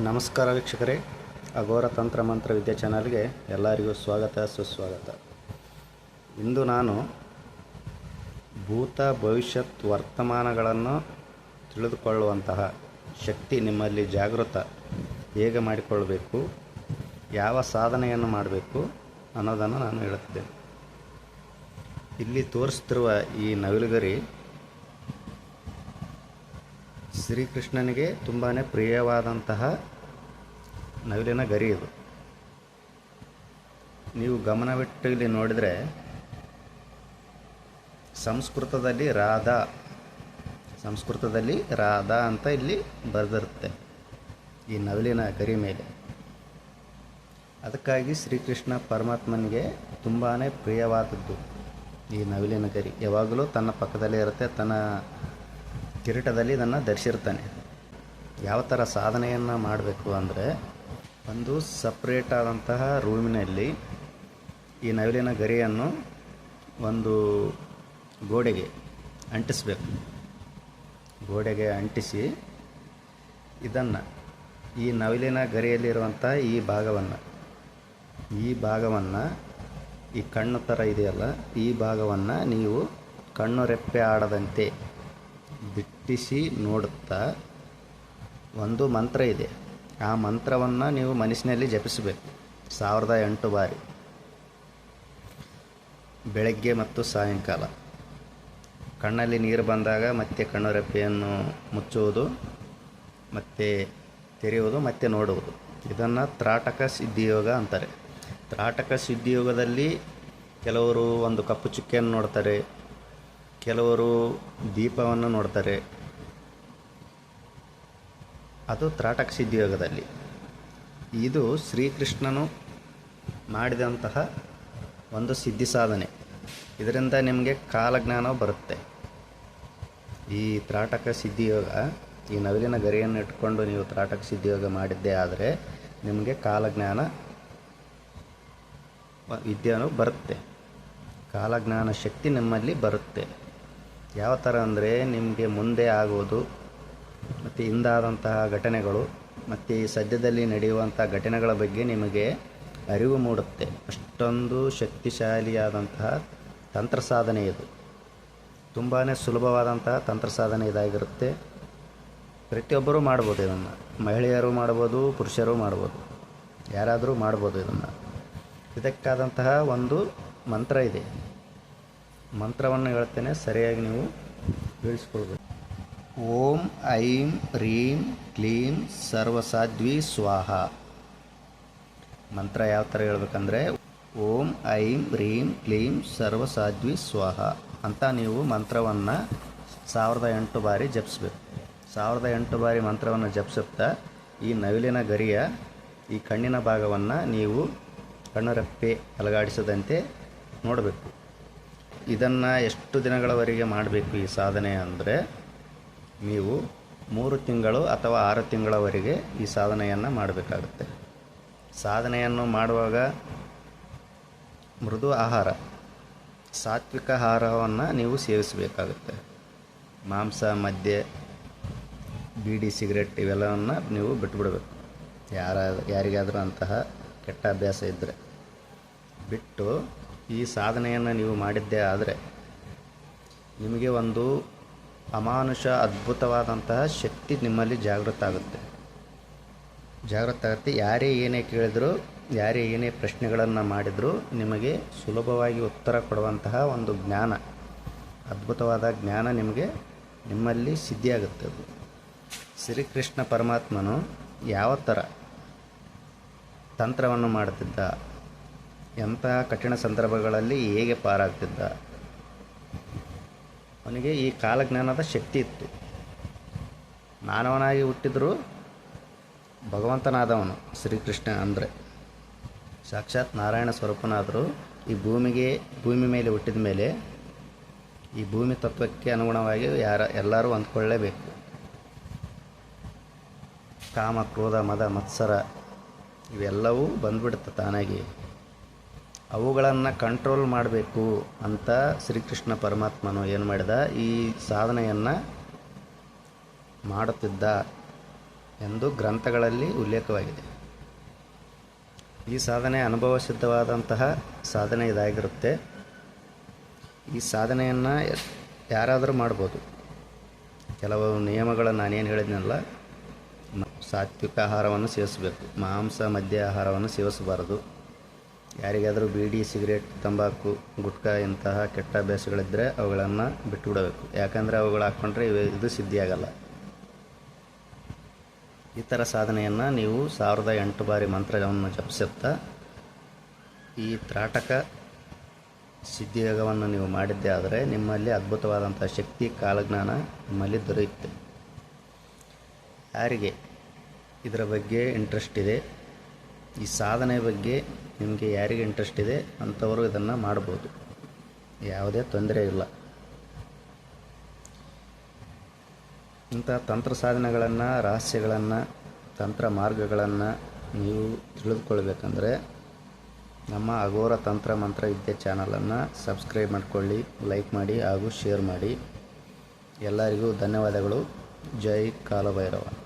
ನಮಸ್ಕಾರ ವೀಕ್ಷಕರೇ. ಅಘೋರ ತಂತ್ರ ಮಂತ್ರ ವಿದ್ಯಾ ಚಾನಲ್ಗೆ ಎಲ್ಲರಿಗೂ ಸ್ವಾಗತ, ಸುಸ್ವಾಗತ. ಇಂದು ನಾನು ಭೂತ ಭವಿಷ್ಯತ್ ವರ್ತಮಾನಗಳನ್ನು ತಿಳಿದುಕೊಳ್ಳುವಂತಹ ಶಕ್ತಿ ನಿಮ್ಮಲ್ಲಿ ಜಾಗೃತ ಹೇಗೆ ಮಾಡಿಕೊಳ್ಳಬೇಕು ಯಾವ ಸಾಧನೆಯನ್ನು ಮಾಡಬೇಕು ಅನ್ನೋದನ್ನು ನಾನು ಹೇಳುತ್ತಿದ್ದೇನೆ. ಇಲ್ಲಿ ತೋರಿಸ್ತಿರುವ ಈ ನವಿಲುಗರಿ ಶ್ರೀಕೃಷ್ಣನಿಗೆ ತುಂಬಾ ಪ್ರಿಯವಾದಂತಹ ನವಿಲಿನ ಗರಿ ಇದು. ನೀವು ಗಮನವಿಟ್ಟು ಇಲ್ಲಿ ನೋಡಿದರೆ ಸಂಸ್ಕೃತದಲ್ಲಿ ರಾಧಾ ಸಂಸ್ಕೃತದಲ್ಲಿ ರಾಧಾ ಅಂತ ಇಲ್ಲಿ ಬರೆದಿರುತ್ತೆ ಈ ನವಿಲಿನ ಗರಿ ಮೇಲೆ. ಅದಕ್ಕಾಗಿ ಶ್ರೀಕೃಷ್ಣ ಪರಮಾತ್ಮನಿಗೆ ತುಂಬಾ ಪ್ರಿಯವಾದದ್ದು ಈ ನವಿಲಿನ ಗರಿ. ಯಾವಾಗಲೂ ತನ್ನ ಪಕ್ಕದಲ್ಲೇ ಇರುತ್ತೆ, ತನ್ನ ಕಿರೀಟದಲ್ಲಿ ಇದನ್ನು ಧರಿಸಿರ್ತಾನೆ. ಯಾವ ಥರ ಸಾಧನೆಯನ್ನು ಮಾಡಬೇಕು ಅಂದರೆ, ಒಂದು ಸಪ್ರೇಟ್ ಆದಂತಹ ರೂಮಿನಲ್ಲಿ ಈ ನವಿಲಿನ ಗರಿಯನ್ನು ಒಂದು ಗೋಡೆಗೆ ಅಂಟಿಸಬೇಕು. ಗೋಡೆಗೆ ಅಂಟಿಸಿ ಇದನ್ನು, ಈ ನವಿಲಿನ ಗರಿಯಲ್ಲಿರುವಂಥ ಈ ಭಾಗವನ್ನು ಈ ಭಾಗವನ್ನು, ಈ ಕಣ್ಣು ಥರ ಇದೆಯಲ್ಲ, ಈ ಭಾಗವನ್ನು ನೀವು ಕಣ್ಣು ರೆಪ್ಪೆ ಆಡದಂತೆ ದಿಟ್ಟಿಸಿ ನೋಡುತ್ತಾ ಒಂದು ಮಂತ್ರ ಇದೆ. ಆ ಮಂತ್ರವನ್ನು ನೀವು ಮನಸ್ಸಿನಲ್ಲಿ ಜಪಿಸಬೇಕು. ಸಾವಿರದ ಎಂಟು ಬಾರಿ. ಬೆಳಗ್ಗೆ ಮತ್ತು ಸಾಯಂಕಾಲ. ಕಣ್ಣಲ್ಲಿ ನೀರು ಬಂದಾಗ ಮತ್ತೆ ಕಣ್ಣು ರೆಪ್ಪೆಯನ್ನು ಮುಚ್ಚುವುದು, ಮತ್ತೆ ತೆರೆಯುವುದು, ಮತ್ತೆ ನೋಡುವುದು. ಇದನ್ನು ತ್ರಾಟಕ ಸಿದ್ಧಿಯೋಗ ಅಂತಾರೆ. ತ್ರಾಟಕ ಸಿದ್ಧಿಯೋಗದಲ್ಲಿ ಕೆಲವರು ಒಂದು ಕಪ್ಪು ಚುಕ್ಕೆಯನ್ನು ನೋಡ್ತಾರೆ, ಕೆಲವರು ದೀಪವನ್ನು ನೋಡ್ತಾರೆ ಅದು ತ್ರಾಟಕ ಸಿದ್ಧಿಯೋಗದಲ್ಲಿ ಇದು ಶ್ರೀಕೃಷ್ಣನು ಮಾಡಿದಂತಹ ಒಂದು ಸಿದ್ಧಿ ಸಾಧನೆ. ಇದರಿಂದ ನಿಮಗೆ ಕಾಲಜ್ಞಾನ ಬರುತ್ತೆ. ಈ ತ್ರಾಟಕ ಸಿದ್ಧಿಯೋಗ ಈ ನವಿಲಿನ ಗರಿಯನ್ನು ಇಟ್ಕೊಂಡು ನೀವು ತ್ರಾಟಕ ಸಿದ್ಧಿಯೋಗ ಮಾಡಿದ್ದೇ ಆದರೆ ನಿಮಗೆ ಕಾಲಜ್ಞಾನ ವಿದ್ಯೆಯೂ ಬರುತ್ತೆ. ಕಾಲಜ್ಞಾನ ಶಕ್ತಿ ನಿಮ್ಮಲ್ಲಿ ಬರುತ್ತೆ. ಯಾವ ಥರ ಅಂದರೆ ನಿಮಗೆ ಮುಂದೆ ಆಗುವುದು ಮತ್ತು ಹಿಂದಾದಂತಹ ಘಟನೆಗಳು, ಮತ್ತು ಈ ಸದ್ಯದಲ್ಲಿ ನಡೆಯುವಂಥ ಘಟನೆಗಳ ಬಗ್ಗೆ ನಿಮಗೆ ಅರಿವು ಮೂಡುತ್ತೆ. ಅಷ್ಟೊಂದು ಶಕ್ತಿಶಾಲಿಯಾದಂತಹ ತಂತ್ರ ಸಾಧನೆ ಇದು. ತುಂಬಾ ಸುಲಭವಾದಂತಹ ತಂತ್ರ ಸಾಧನೆ ಇದಾಗಿರುತ್ತೆ. ಪ್ರತಿಯೊಬ್ಬರೂ ಮಾಡ್ಬೋದು ಇದನ್ನು. ಮಹಿಳೆಯರು ಮಾಡ್ಬೋದು, ಪುರುಷರು ಮಾಡ್ಬೋದು. ಯಾರಾದರೂ ಮಾಡ್ಬೋದು ಇದನ್ನು. ಇದಕ್ಕಾದಂತಹ ಒಂದು ಮಂತ್ರ ಇದೆ. ಮಂತ್ರವನ್ನು ಹೇಳ್ತೇನೆ, ಸರಿಯಾಗಿ ನೀವು ತಿಳಿಸ್ಕೊಳ್ಬೇಕು ಓಂ, ಐಂ, ರೀಂ, ಕ್ಲೀಂ, ಸರ್ವಸಾಧ್ವಿ ಸ್ವಾಹ. ಮಂತ್ರ ಯಾವ ಥರ ಹೇಳ್ಬೇಕಂದ್ರೆ, ಓಂ, ಐಂ, ರೀಂ, ಕ್ಲೀಂ, ಸರ್ವಸಾಧ್ವಿ ಸ್ವಾಹ ಅಂತ ನೀವು ಮಂತ್ರವನ್ನು ಸಾವಿರದ ಎಂಟು ಬಾರಿ ಜಪಿಸ್ಬೇಕು. ಸಾವಿರದ ಎಂಟು ಬಾರಿ ಮಂತ್ರವನ್ನು ಜಪಿಸುತ್ತಾ ಈ ನವಿಲಿನ ಗರಿಯ ಈ ಕಣ್ಣಿನ ಭಾಗವನ್ನು ನೀವು ಕಣ್ಣುರೆಪ್ಪೆ ಅಲಗಾಡಿಸದಂತೆ ನೋಡಬೇಕು. ಇದನ್ನು ಎಷ್ಟು ದಿನಗಳವರೆಗೆ ಮಾಡಬೇಕು ಈ ಸಾಧನೆ ಅಂದರೆ ನೀವು ಮೂರು ತಿಂಗಳು ಅಥವಾ ಆರು ತಿಂಗಳವರೆಗೆ ಈ ಸಾಧನೆಯನ್ನು ಮಾಡಬೇಕಾಗುತ್ತೆ. ಸಾಧನೆಯನ್ನು ಮಾಡುವಾಗ ಮೃದು ಆಹಾರ, ಸಾತ್ವಿಕ ಆಹಾರವನ್ನು ನೀವು ಸೇವಿಸಬೇಕಾಗುತ್ತೆ. ಮಾಂಸ, ಮದ್ಯ, ಬೀಡಿ, ಸಿಗರೆಟ್ ಇವೆಲ್ಲವನ್ನು ನೀವು ಬಿಟ್ಟುಬಿಡಬೇಕು ಯಾರ, ಯಾರಿಗಾದರೂ ಅಂತಹ ಕೆಟ್ಟ ಅಭ್ಯಾಸ ಇದ್ದರೆ ಬಿಟ್ಟು ಈ ಸಾಧನೆಯನ್ನು ನೀವು ಮಾಡಿದ್ದೇ ಆದರೆ ನಿಮಗೆ ಒಂದು ಅಮಾನುಷ ಅದ್ಭುತವಾದಂತಹ ಶಕ್ತಿ ನಿಮ್ಮಲ್ಲಿ ಜಾಗೃತ ಆಗುತ್ತೆ. ಜಾಗೃತ ಆಗುತ್ತೆ. ಯಾರೇ ಏನೇ ಕೇಳಿದರೂ, ಯಾರೇ ಏನೇ ಪ್ರಶ್ನೆಗಳನ್ನು ಮಾಡಿದರೂ ನಿಮಗೆ ಸುಲಭವಾಗಿ ಉತ್ತರ ಕೊಡುವಂತಹ ಒಂದು ಜ್ಞಾನ, ಅದ್ಭುತವಾದ ಜ್ಞಾನ ನಿಮಗೆ ನಿಮ್ಮಲ್ಲಿ ಸಿದ್ಧಿಯಾಗುತ್ತೆ ಅದು. ಶ್ರೀಕೃಷ್ಣ ಪರಮಾತ್ಮನು ಯಾವ ಥರ ತಂತ್ರವನ್ನು ಮಾಡುತ್ತಿದ್ದ, ಎಂತಹ ಕಠಿಣ ಸಂದರ್ಭಗಳಲ್ಲಿ ಹೇಗೆ ಪಾರಾಗ್ತಿದ್ದ ಅವನಿಗೆ ಈ ಕಾಲಜ್ಞಾನದ ಶಕ್ತಿ ಇತ್ತು. ಮಾನವನಾಗಿ ಹುಟ್ಟಿದ್ರು ಭಗವಂತನಾದವನು ಶ್ರೀಕೃಷ್ಣ ಅಂದರೆ. ಸಾಕ್ಷಾತ್ ನಾರಾಯಣ ಸ್ವರೂಪನಾದರೂ ಈ ಭೂಮಿಗೆ, ಭೂಮಿ ಮೇಲೆ ಹುಟ್ಟಿದ ಮೇಲೆ ಈ ಭೂಮಿ ತತ್ವಕ್ಕೆ ಅನುಗುಣವಾಗಿ ಯಾರ, ಎಲ್ಲರೂ ಅಂದ್ಕೊಳ್ಳೇಬೇಕು ಕಾಮ, ಕ್ರೋಧ, ಮದ, ಮತ್ಸರ ಇವೆಲ್ಲವೂ ಬಂದ್ಬಿಡುತ್ತೆ ತಾನಾಗಿ ಅವುಗಳನ್ನು ಕಂಟ್ರೋಲ್ ಮಾಡಬೇಕು ಅಂತ ಶ್ರೀಕೃಷ್ಣ ಪರಮಾತ್ಮನು ಏನು ಮಾಡಿದ? ಈ ಸಾಧನೆಯನ್ನು ಮಾಡುತ್ತಿದ್ದ ಎಂದು ಗ್ರಂಥಗಳಲ್ಲಿ ಉಲ್ಲೇಖವಾಗಿದೆ. ಈ ಸಾಧನೆ ಅನುಭವ ಸಿದ್ಧವಾದಂತಹ ಸಾಧನೆ ಇದಾಗಿರುತ್ತೆ. ಈ ಸಾಧನೆಯನ್ನು ಯಾರಾದರೂ ಮಾಡ್ಬೋದು. ಕೆಲವು ನಿಯಮಗಳನ್ನು ನಾನೇನು ಹೇಳಿದ್ನಲ್ಲ, ಸಾತ್ವಿಕ ಆಹಾರವನ್ನು ಸೇವಿಸಬೇಕು, ಮಾಂಸ, ಮದ್ಯ ಆಹಾರವನ್ನು ಸೇವಿಸಬಾರದು. ಯಾರಿಗಾದರೂ ಬೀಡಿ, ಸಿಗರೇಟ್, ತಂಬಾಕು, ಗುಟ್ಕಾ ಇಂತಹ ಕೆಟ್ಟ ಅಭ್ಯಾಸಗಳಿದ್ದರೆ ಅವುಗಳನ್ನು ಬಿಟ್ಟುಬಿಡಬೇಕು. ಯಾಕಂದರೆ ಅವುಗಳು ಹಾಕ್ಕೊಂಡ್ರೆ ಇದು ಸಿದ್ಧಿಯಾಗಲ್ಲ. ಈ ಥರ ಸಾಧನೆಯನ್ನು ನೀವು ಸಾವಿರದ ಎಂಟು ಬಾರಿ ಮಂತ್ರವನ್ನು ಜಪಿಸುತ್ತಾ ಈ ತ್ರಾಟಕ ಸಿದ್ಧಿಯೋಗವನ್ನು ನೀವು ಮಾಡಿದ್ದೇ ಆದರೆ ನಿಮ್ಮಲ್ಲಿ ಅದ್ಭುತವಾದಂಥ ಶಕ್ತಿ, ಕಾಲಜ್ಞಾನ ನಿಮ್ಮಲ್ಲಿ ದೊರೆಯುತ್ತೆ. ಯಾರಿಗೆ? ಇದರ ಬಗ್ಗೆ ಇಂಟ್ರೆಸ್ಟ್ ಇದೆ. ಈ ಸಾಧನೆ ಬಗ್ಗೆ ನಿಮಗೆ ಯಾರಿಗೆ ಇಂಟ್ರೆಸ್ಟ್ ಇದೆ ಅಂಥವರು ಇದನ್ನು ಮಾಡ್ಬೋದು. ಯಾವುದೇ ತೊಂದರೆ ಇಲ್ಲ. ಇಂಥ ತಂತ್ರ ಸಾಧನೆಗಳನ್ನು, ರಹಸ್ಯಗಳನ್ನು, ತಂತ್ರ ಮಾರ್ಗಗಳನ್ನು ನೀವು ತಿಳಿದುಕೊಳ್ಬೇಕಂದ್ರೆ ನಮ್ಮ ಅಘೋರ ತಂತ್ರ ಮಂತ್ರ ವಿದ್ಯೆ ಚಾನಲನ್ನು ಸಬ್ಸ್ಕ್ರೈಬ್ ಮಾಡಿಕೊಳ್ಳಿ, ಲೈಕ್ ಮಾಡಿ ಹಾಗೂ ಶೇರ್ ಮಾಡಿ. ಎಲ್ಲರಿಗೂ ಧನ್ಯವಾದಗಳು. ಜೈ ಕಾಲಭೈರವ.